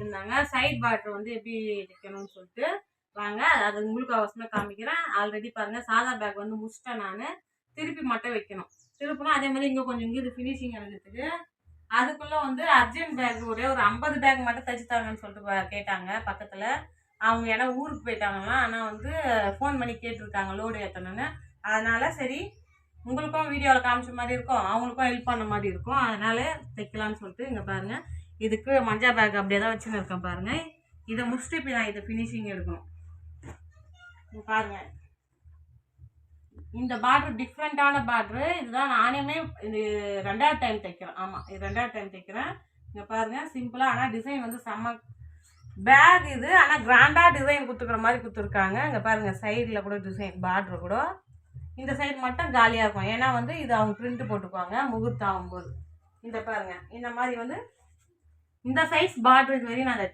இருந்தாங்க. Side border வந்து எப்படி தைக்கணும்னு சொல்லிட்டு வாங்க. அது உங்களுக்கு அவசரமாக காமிக்கிறேன். ஆல்ரெடி பாருங்கள் சாதா பேக் வந்து முடிச்சிட்டேன் நான். திருப்பி மட்டும் வைக்கணும். திருப்பினா அதே மாதிரி இங்கே கொஞ்சம் இங்கே இது ஃபினிஷிங் எழுதுறதுக்கு அதுக்குள்ளே வந்து அர்ஜென்ட் பேக் ஒரே ஒரு ஐம்பது பேக் மட்டும் தைச்சு தாங்கன்னு சொல்லிட்டு கேட்டாங்க பக்கத்தில். அவங்க ஏன்னா ஊருக்கு போயிட்டாங்களாம். ஆனால் வந்து ஃபோன் பண்ணி கேட்டிருக்காங்க லோடு ஏற்றணும்னு அதனால் சரி உங்களுக்கும் வீடியோவில் காமிச்ச மாதிரி இருக்கும். அவங்களுக்கும் ஹெல்ப் பண்ண மாதிரி இருக்கும். அதனால் தைக்கலாம்னு சொல்லிட்டு இங்கே பாருங்கள் இதுக்கு மஞ்சள் பேக் அப்படியே தான் வச்சுன்னு இருக்கேன் பாருங்க. இதை முடிச்சுட்டு இப்போ நான் இதை ஃபினிஷிங் எடுக்கணும். பாருங்கள் பாருங்க. இந்த பார்ட்ரு டிஃப்ரெண்ட்டான பார்ட்ரு இதுதான் நானுமே இது ரெண்டாவது டைம் தைக்கிறேன். ஆமாம் இது ரெண்டாவது டைம் தைக்கிறேன். இங்கே பாருங்கள் சிம்பிளாக ஆனால் டிசைன் வந்து செம்ம பேக் இது. ஆனால் கிராண்டாக டிசைன் கொடுத்துக்கிற மாதிரி கொடுத்துருக்காங்க. இங்கே பாருங்கள் சைடில் கூட டிசைன் பார்ட்ரு கூட. இந்த சைடு மட்டும் காலியாக இருக்கும். ஏன்னா வந்து இது அவங்க பிரிண்ட் போட்டுக்குவாங்க முகூர்த்தம் ஆகும்போது. இந்த பாருங்கள் இந்த மாதிரி வந்து இந்த சைஸ் பார்டர் இது வரையும் நான் அதை